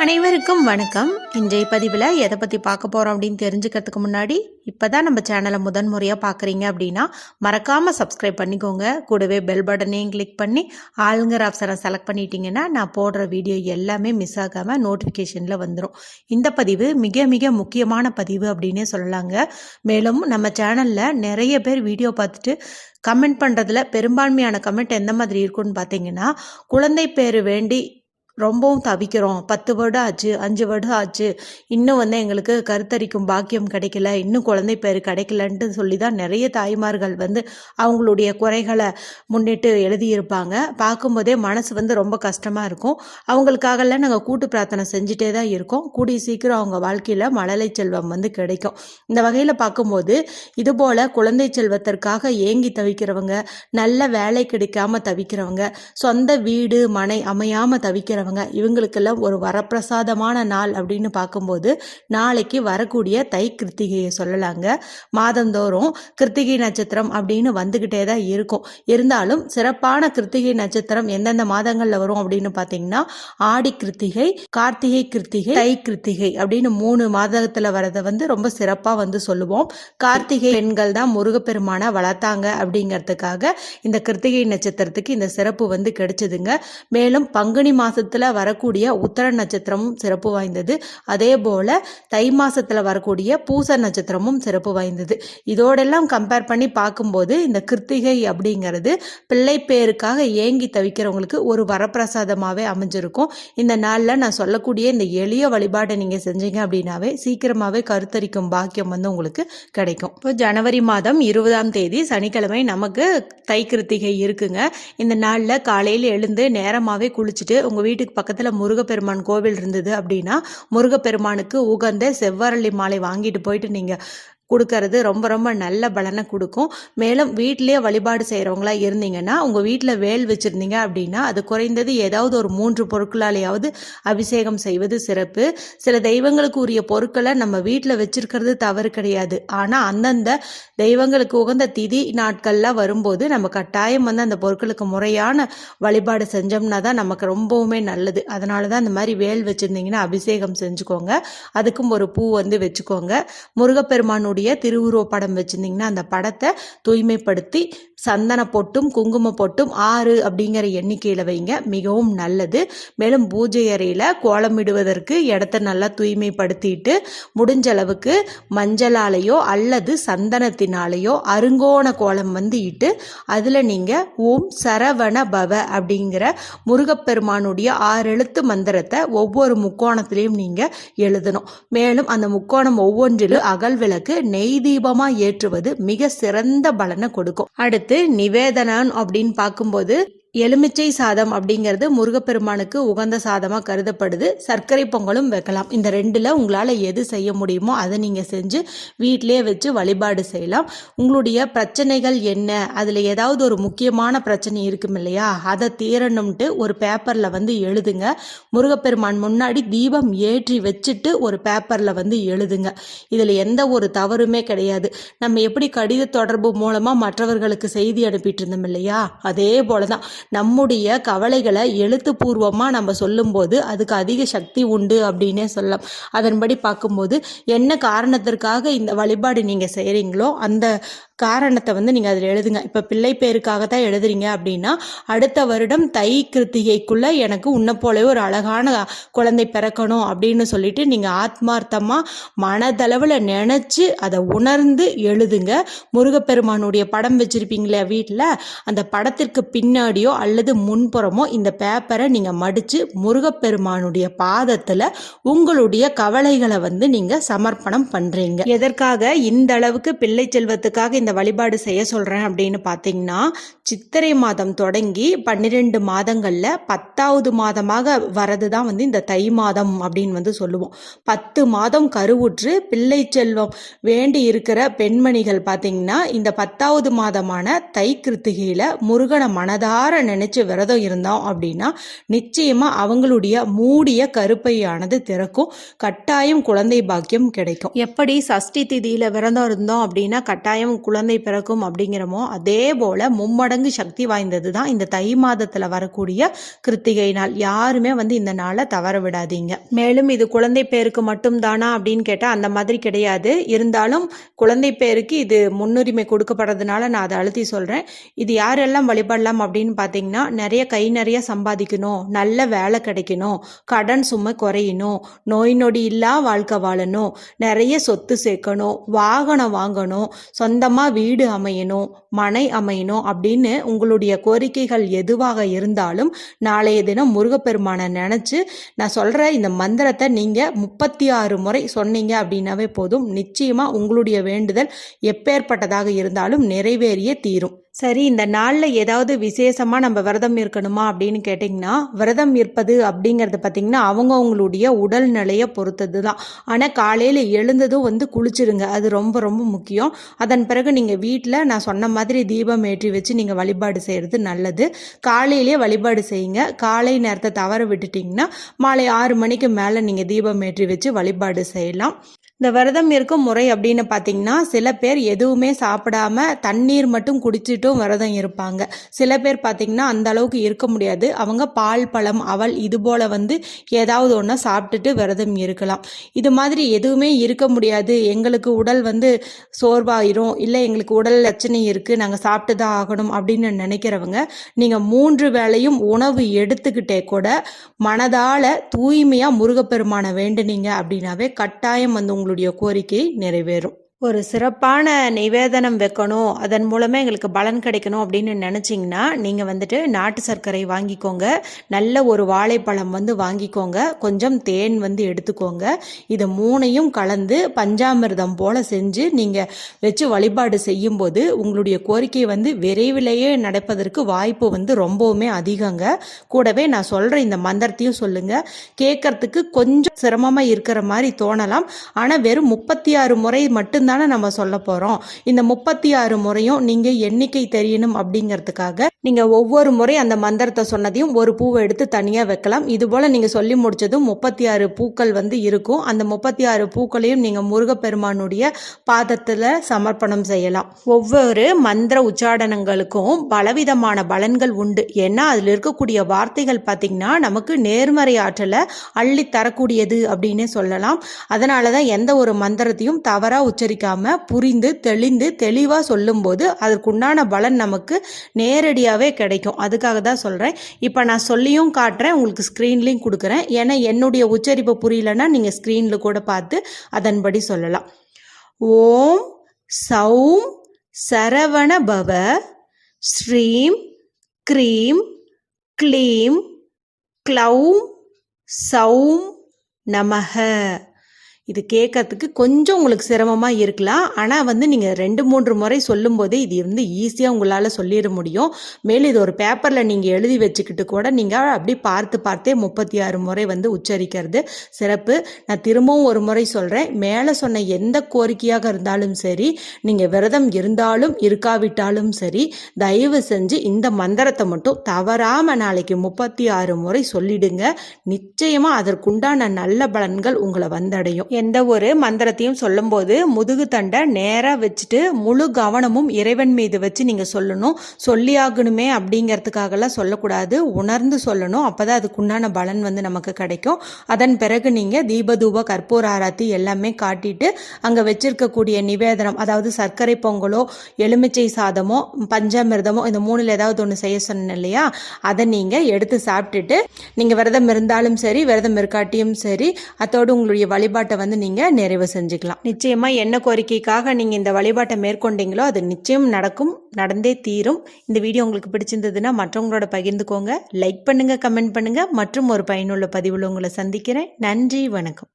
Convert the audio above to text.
அனைவருக்கும் வணக்கம். இன்றைய பதிவில் எதை பற்றி பார்க்க போகிறோம் அப்படின்னு தெரிஞ்சுக்கிறதுக்கு முன்னாடி இப்போ தான் நம்ம சேனலை முதன்முறையாக பார்க்குறீங்க அப்படின்னா மறக்காமல் சப்ஸ்கிரைப் பண்ணிக்கோங்க. கூடவே பெல் பட்டனையும் கிளிக் பண்ணி ஆளுங்கிற ஆப்ஷனை செலக்ட் பண்ணிட்டீங்கன்னா நான் போடுற வீடியோ எல்லாமே மிஸ் ஆகாமல் நோட்டிஃபிகேஷனில் வந்துடும் இந்த பதிவு மிக மிக முக்கியமான பதிவு அப்படின்னே சொல்லலாங்க. மேலும் நம்ம சேனலில் நிறைய பேர் வீடியோ பார்த்துட்டு கமெண்ட் பண்ணுறதுல பெரும்பான்மையான கமெண்ட் எந்த மாதிரி இருக்குன்னு பார்த்தீங்கன்னா குழந்தை பேர் வேண்டி ரொம்பவும் தவிக்கிறோம். பத்து வருடம் ஆச்சு அஞ்சு வருடம் ஆச்சு. இன்னும் வந்து எங்களுக்கு கருத்தரிக்கும் பாக்கியம் கிடைக்கல. இன்னும் குழந்தை பேர் கிடைக்கலன்ட்டு சொல்லி தான் நிறைய தாய்மார்கள் வந்து அவங்களுடைய குறைகளை முன்னிட்டு எழுதியிருப்பாங்க. பார்க்கும்போதே மனசு வந்து ரொம்ப கஷ்டமாக இருக்கும். அவங்களுக்காகலாம் நாங்கள் கூட்டு பிரார்த்தனை செஞ்சுட்டே தான் இருக்கோம். கூடிய சீக்கிரம் அவங்க வாழ்க்கையில் மழலை செல்வம் வந்து கிடைக்கும். இந்த வகையில் பார்க்கும்போது இதுபோல் குழந்தை செல்வத்திற்காக ஏங்கி தவிக்கிறவங்க நல்ல வேலை கிடைக்காம தவிக்கிறவங்க சொந்த வீடு மனை அமையாமல் தவிக்கிறவங்க இவங்களுக்கெல்லாம் ஒரு வரப்பிரசாதமான நாள் அப்படின்னு பார்க்கும்போது நாளைக்கு வரக்கூடிய தை கிருத்திகையை சொல்லலாங்க. மாதந்தோறும் கிருத்திகை நட்சத்திரம் அப்படின்னு வந்துக்கிட்டே தான் இருக்கும். இருந்தாலும் சிறப்பான கிருத்திகை நட்சத்திரம் எந்தெந்த மாதங்களில் வரும் அப்படின்னு பார்த்தீங்கன்னா ஆடி கிருத்திகை கார்த்திகை கிருத்திகை தை கிருத்திகை அப்படின்னு மூணு மாதத்தில் வரதை வந்து ரொம்ப சிறப்பாக வந்து சொல்லுவோம். கார்த்திகை பெண்கள் தான் முருகப்பெருமானை வளர்த்தாங்க அப்படிங்கிறதுக்காக இந்த கிருத்திகை நட்சத்திரத்துக்கு இந்த சிறப்பு வந்து கிடைச்சதுங்க. மேலும் பங்குனி மாதத்து மாதத்தில் வரக்கூடிய உத்தர நட்சத்திரமும் சிறப்பு வாய்ந்தது. அதே போல் தை மாதத்தில் வரக்கூடிய பூச நட்சத்திரமும் சிறப்பு வாய்ந்தது. இதோடெல்லாம் கம்பேர் பண்ணி பார்க்கும்போது இந்த கிருத்திகை அப்படிங்கிறது பிள்ளை பேருக்காக ஏங்கி தவிக்கிறவங்களுக்கு ஒரு வரப்பிரசாதமாகவே அமைஞ்சிருக்கும். இந்த நாளில் நான் சொல்லக்கூடிய இந்த எளிய வழிபாட்டை நீங்கள் செஞ்சீங்க அப்படின்னாவே சீக்கிரமாகவே கருத்தரிக்கும் பாக்கியம் வந்து உங்களுக்கு கிடைக்கும். இப்போ ஜனவரி மாதம் இருபதாம் தேதி சனிக்கிழமை நமக்கு தை கிருத்திகை இருக்குங்க. இந்த நாளில் காலையில் எழுந்து நேரமாகவே குளிச்சுட்டு உங்கள் வீட்டுக்கு பக்கத்தில் முருகப்பெருமான் கோவில் இருந்தது அப்படின்னா முருகப்பெருமானுக்கு உகந்த செவ்வரளி மாலை வாங்கிட்டு போயிட்டு நீங்கள் கொடுக்கறது ரொம்ப ரொம்ப நல்ல பலனை கொடுக்கும். மேலும் வீட்டிலேயே வழிபாடு செய்கிறவங்களா இருந்தீங்கன்னா உங்கள் வீட்டில் வேல் வச்சுருந்தீங்க அப்படின்னா அது குறைந்தது ஏதாவது ஒரு மூன்று பொருட்களாலேயாவது அபிஷேகம் செய்வது சிறப்பு. சில தெய்வங்களுக்கு உரிய பொருட்களை நம்ம வீட்டில் வச்சிருக்கிறது தவறு கிடையாது. ஆனால் அந்தந்த தெய்வங்களுக்கு உகந்த திதி நாட்கள்லாம் வரும்போது நம்ம கட்டாயம் வந்து அந்த பொருட்களுக்கு முறையான வழிபாடு செஞ்சோம்னா தான் நமக்கு ரொம்பவுமே நல்லது. அதனால தான் இந்த மாதிரி வேல் வச்சுருந்தீங்கன்னா அபிஷேகம் செஞ்சுக்கோங்க. அதுக்கும் ஒரு பூ வந்து வச்சுக்கோங்க. முருகப்பெருமானுடைய திருவுருவ படம் வச்சுருந்தீங்கன்னா அந்த படத்தை தூய்மைப்படுத்தி சந்தன பொட்டும் குங்கும பொட்டும் ஆறு அப்படிங்கிற எண்ணிக்கையில் வைங்க. மிகவும் நல்லது. மேலும் பூஜை அறையில் கோலமிடுவதற்கு இடத்த நல்லா தூய்மைப்படுத்திட்டு முடிஞ்ச அளவுக்கு மஞ்சளாலேயோ அல்லது சந்தனத்தினாலேயோ அருங்கோண கோலம் வந்து இட்டு அதில் நீங்கள் ஓம் சரவண பவ அப்படிங்கிற முருகப்பெருமானுடைய ஆறு எழுத்து மந்திரத்தை ஒவ்வொரு முக்கோணத்திலையும் நீங்கள் எழுதணும். மேலும் அந்த முக்கோணம் ஒவ்வொன்றிலும் அகல் விளக்கு நெய் தீபமா ஏற்றுவது மிக சிறந்த பலனை கொடுக்கும். அடுத்து நிவேதனம் அப்படின்னு பார்க்கும்போது எலுமிச்சை சாதம் அப்படிங்கிறது முருகப்பெருமானுக்கு உகந்த சாதமாக கருதப்படுது. சர்க்கரை பொங்கலும் வைக்கலாம். இந்த ரெண்டில் உங்களால் எது செய்ய முடியுமோ அதை நீங்கள் செஞ்சு வீட்டிலே வச்சு வழிபாடு செய்யலாம். உங்களுடைய பிரச்சனைகள் என்ன? அதில் ஏதாவது ஒரு முக்கியமான பிரச்சனை இருக்கும் இல்லையா? அதை தீரணும்ட்டு ஒரு பேப்பரில் வந்து எழுதுங்க. முருகப்பெருமான் முன்னாடி தீபம் ஏற்றி வச்சுட்டு ஒரு பேப்பரில் வந்து எழுதுங்க. இதில் எந்த ஒரு தவறுமே கிடையாது. நம்ம எப்படி கடித தொடர்பு மூலமாக மற்றவர்களுக்கு செய்தி அனுப்பிட்டு இருந்தோம் இல்லையா? அதே போல தான் நம்முடைய கவலைகளை எழுத்துப்பூர்வமாக நம்ம சொல்லும்போது அதுக்கு அதிக சக்தி உண்டு அப்படின்னே சொல்லலாம். அதன்படி பார்க்கும்போது என்ன காரணத்திற்காக இந்த வழிபாடு நீங்கள் செய்கிறீங்களோ அந்த காரணத்தை வந்து நீங்கள் அதில் எழுதுங்க. இப்போ பிள்ளை பேருக்காக தான் எழுதுறீங்க அப்படின்னா அடுத்த வருடம் தை கிருத்திகைக்குள்ளே எனக்கு உன்னை போலவே ஒரு அழகான குழந்தை பிறக்கணும் அப்படின்னு சொல்லிட்டு நீங்கள் ஆத்மார்த்தமாக மனதளவில் நினச்சி அதை உணர்ந்து எழுதுங்க. முருகப்பெருமானுடைய படம் வச்சுருப்பீங்களே வீட்டில் அந்த படத்திற்கு பின்னாடியோ அல்லது முன்புறமோ இந்த பேப்பரை நீங்கள் மடித்து முருகப்பெருமானுடைய பாதத்தில் உங்களுடைய கவலைகளை வந்து நீங்கள் சமர்ப்பணம் பண்ணுறீங்க எதற்காக இந்த அளவுக்கு பிள்ளை செல்வத்துக்காக இந்த வழிபாடு செய்ய சொல்கிறேன் அப்படின்னு பார்த்தீங்கன்னா சித்திரை மாதம் தொடங்கி பன்னிரெண்டு மாதங்களில் பத்தாவது மாதமாக வரது தான் வந்து இந்த தை மாதம் அப்படின்னு வந்து சொல்லுவோம். பத்து மாதம் கருவுற்று பிள்ளை செல்வம் வேண்டி இருக்கிற பெண்மணிகள் பார்த்தீங்கன்னா இந்த பத்தாவது மாதமான தை கிருத்திகையில் முருகனை மனதார நினைச்சு விரதம் இருந்தோம் அப்படின்னா நிச்சயமா அவங்களுடைய மூடிய கருப்பையானது திறக்கும். கட்டாயம் குழந்தை பாக்கியம் கிடைக்கும். எப்படி சஷ்டி திதியில விரதம் இருந்தோம் அப்படின்னா கட்டாயம் குழந்தை பிறக்கும் அப்படிங்கிறமோ அதே போல மும்மடங்கு சக்தி வாய்ந்தது தான் இந்த தை மாதத்துல வரக்கூடிய கிருத்திகை நாள். யாருமே வந்து இந்த நாளை தவற விடாதீங்க. மேலும் இது குழந்தை பேருக்கு மட்டும் தானா அப்படின்னு கேட்டா அந்த மாதிரி கிடையாது. இருந்தாலும் குழந்தை பேருக்கு இது முன்னுரிமை கொடுக்கப்படுறதுனால நான் அதை அழுத்தி சொல்றேன். இது யாரெல்லாம் வழிபடலாம் அப்படின்னு பார்த்தீங்கன்னா நிறைய கை நிறைய சம்பாதிக்கணும் நல்ல வேலை கிடைக்கணும் கடன் சுமை குறையணும் நோய் நொடி இல்லா வாழ்க்கை வாழணும் நிறைய சொத்து சேர்க்கணும் வாகனம் வாங்கணும் சொந்தமாக வீடு அமையணும் மனை அமையணும் அப்படின்னு உங்களுடைய கோரிக்கைகள் எதுவாக இருந்தாலும் நாளைய தினம் முருகப்பெருமானை நினச்சி நான் சொல்கிற இந்த மந்திரத்தை நீங்கள் முப்பத்தி ஆறு முறை சொன்னீங்க அப்படின்னாவே போதும். நிச்சயமாக உங்களுடைய வேண்டுதல் எப்பேற்பட்டதாக இருந்தாலும் நிறைவேறிய தீரும். சரி இந்த நாளில் ஏதாவது விசேஷமாக நம்ம விரதம் இருக்கணுமா அப்படின்னு கேட்டிங்கன்னா விரதம் இருப்பது அப்படிங்கிறது பார்த்திங்கன்னா அவங்கவுங்களுடைய உடல்நிலையை பொறுத்தது தான் ஆனால் காலையில் எழுந்ததும் வந்து குளிச்சிருங்க. அது ரொம்ப ரொம்ப முக்கியம். அதன் பிறகு நீங்கள் வீட்டில் நான் சொன்ன மாதிரி தீபம் ஏற்றி வச்சு நீங்கள் வழிபாடு செய்கிறது நல்லது. காலையிலே வழிபாடு செய்யுங்க. காலை நேரத்தை தவற விட்டுட்டிங்கன்னா மாலை ஆறு மணிக்கு மேலே நீங்கள் தீபம் ஏற்றி வச்சு வழிபாடு செய்யலாம். இந்த விரதம் இருக்கும் முறை அப்படின்னு பார்த்தீங்கன்னா சில பேர் எதுவுமே சாப்பிடாம தண்ணீர் மட்டும் குடிச்சிட்டும் விரதம் இருப்பாங்க. சில பேர் பார்த்தீங்கன்னா அந்த அளவுக்கு இருக்க முடியாது. அவங்க பால் பழம் அவல் இது போல வந்து ஏதாவது ஒன்று சாப்பிட்டுட்டு விரதம் இருக்கலாம். இது மாதிரி எதுவுமே இருக்க முடியாது. எங்களுக்கு உடல் வந்து சோர்வாயிரும். இல்லை எங்களுக்கு உடல் லட்சணை இருக்குது நாங்கள் சாப்பிட்டு தான் ஆகணும் அப்படின்னு நினைக்கிறவங்க நீங்கள் மூன்று வேளையும் உணவு எடுத்துக்கிட்டே கூட மனதால் தூய்மையாக முருகப்பெருமானை வேண்டுனீங்க அப்படின்னாவே கட்டாயம் வந்து உங்களுடைய கோரிக்கை நிறைவேறும். ஒரு சிறப்பான நிவேதனம் வைக்கணும். அதன் மூலமே எங்களுக்கு பலன் கிடைக்கணும் அப்படின்னு நினச்சிங்கன்னா நீங்கள் வந்துட்டு நாட்டு சர்க்கரை வாங்கிக்கோங்க. நல்ல ஒரு வாழைப்பழம் வந்து வாங்கிக்கோங்க. கொஞ்சம் தேன் வந்து எடுத்துக்கோங்க. இது மூணையும் கலந்து பஞ்சாமிர்தம் போல் செஞ்சு நீங்கள் வச்சு வழிபாடு செய்யும்போது உங்களுடைய கோரிக்கை வந்து விரைவிலேயே நடப்பதற்கு வாய்ப்பு வந்து ரொம்பவுமே அதிகங்க. கூடவே நான் சொல்கிற இந்த மந்திரத்தையும் சொல்லுங்கள் கேட்கறதுக்கு கொஞ்சம் சிரமமாக இருக்கிற மாதிரி தோணலாம். ஆனால் வெறும் முப்பத்தி ஆறு முறை மட்டும்தான் தானே நம்ம சொல்ல போகிறோம் இந்த முப்பத்தி ஆறு முறையும் நீங்கள் எண்ணிக்கை தெரியணும் அப்படிங்கிறதுக்காக நீங்கள் ஒவ்வொரு முறை அந்த மந்திரத்தை சொன்னதையும் ஒரு பூவை எடுத்து தனியாக வைக்கலாம். இதுபோல் நீங்கள் சொல்லி முடிச்சதும் முப்பத்தி ஆறு பூக்கள் வந்து இருக்கும். அந்த முப்பத்தி ஆறு பூக்களையும் நீங்கள் முருகப்பெருமானுடைய பாதத்தில் சமர்ப்பணம் செய்யலாம். ஒவ்வொரு மந்திர உச்சாடனங்களுக்கும் பலவிதமான பலன்கள் உண்டு. ஏன்னா அதில் இருக்கக்கூடிய வார்த்தைகள் பார்த்திங்கன்னா நமக்கு நேர்மறை ஆற்றலை அள்ளி தரக்கூடியது அப்படின்னே சொல்லலாம். அதனால தான் எந்த ஒரு மந்திரத்தையும் தவறாக உச்சரிக்க யோசிக்காம புரிந்து தெளிந்து தெளிவாக சொல்லும்போது அதற்குண்டான பலன் நமக்கு நேரடியாகவே கிடைக்கும். அதுக்காக தான் சொல்கிறேன் இப்போ நான் சொல்லியும் காட்டுறேன் உங்களுக்கு ஸ்க்ரீன்லேயும் கொடுக்குறேன். ஏன்னா என்னுடைய உச்சரிப்பு புரியலன்னா நீங்கள் ஸ்க்ரீனில் கூட பார்த்து அதன்படி சொல்லலாம். ஓம் சௌம் சரவண பவ ஸ்ரீம் க்ரீம் க்ளீம் க்ளௌம் சௌம் நமக. இது கேட்கறதுக்கு கொஞ்சம் உங்களுக்கு சிரமமாக இருக்கலாம். ஆனால் வந்து நீங்கள் ரெண்டு மூன்று முறை சொல்லும்போதே இது வந்து ஈஸியாக உங்களால் சொல்லிட முடியும். மேலும் இது ஒரு பேப்பரில் நீங்கள் எழுதி வச்சுக்கிட்டு கூட நீங்கள் அப்படி பார்த்து பார்த்தே முப்பத்தி ஆறு முறை வந்து உச்சரிக்கிறது சிறப்பு. நான் திரும்பவும் ஒரு முறை சொல்கிறேன் மேலே சொன்ன எந்த கோரிக்கையாக இருந்தாலும் சரி நீங்கள் விரதம் இருந்தாலும் இருக்காவிட்டாலும் சரி தயவு செஞ்சு இந்த மந்திரத்தை மட்டும் தவறாமல் நாளைக்கு முப்பத்தி ஆறு முறை சொல்லிடுங்க. நிச்சயமாக அதற்குண்டான நல்ல பலன்கள் உங்களை வந்தடையும். எந்த ஒரு மந்திரத்தையும் சொல்லும்போது முதுகு தண்டை நேராக வச்சுட்டு முழு கவனமும் இறைவன் மீது வச்சு நீங்கள் சொல்லணும். சொல்லியாகணுமே அப்படிங்கிறதுக்காகலாம் சொல்லக்கூடாது. உணர்ந்து சொல்லணும். அப்போ தான் அதுக்குண்டான பலன் வந்து நமக்கு கிடைக்கும். அதன் பிறகு நீங்கள் தீபதூப கற்பூர ஆராத்தி எல்லாமே காட்டிட்டு அங்கே வச்சிருக்கக்கூடிய நிவேதனம் அதாவது சர்க்கரை பொங்கலோ எலுமிச்சை சாதமோ பஞ்சாமிர்தமோ இந்த மூணில் ஏதாவது ஒன்று செய்ய சொன்னேன் இல்லையா? அதை நீங்கள் எடுத்து சாப்பிட்டுட்டு நீங்கள் விரதம் இருந்தாலும் சரி விரதம் இருக்காட்டியும் சரி அதோடு உங்களுடைய வழிபாட்டை வந்து நீங்கள் நிறைவு செஞ்சுக்கலாம். நிச்சயமாக என்ன கோரிக்கைக்காக நீங்கள் இந்த வழிபாட்டை மேற்கொண்டீங்களோ அது நிச்சயம் நடக்கும் நடந்தே தீரும். இந்த வீடியோ உங்களுக்கு பிடிச்சிருந்ததுன்னா மற்றவங்களோட பகிர்ந்துக்கோங்க. லைக் பண்ணுங்கள் கமெண்ட் பண்ணுங்கள் மற்றும் ஒரு பயனுள்ள பதிவில் உங்களை சந்திக்கிறேன். நன்றி வணக்கம்.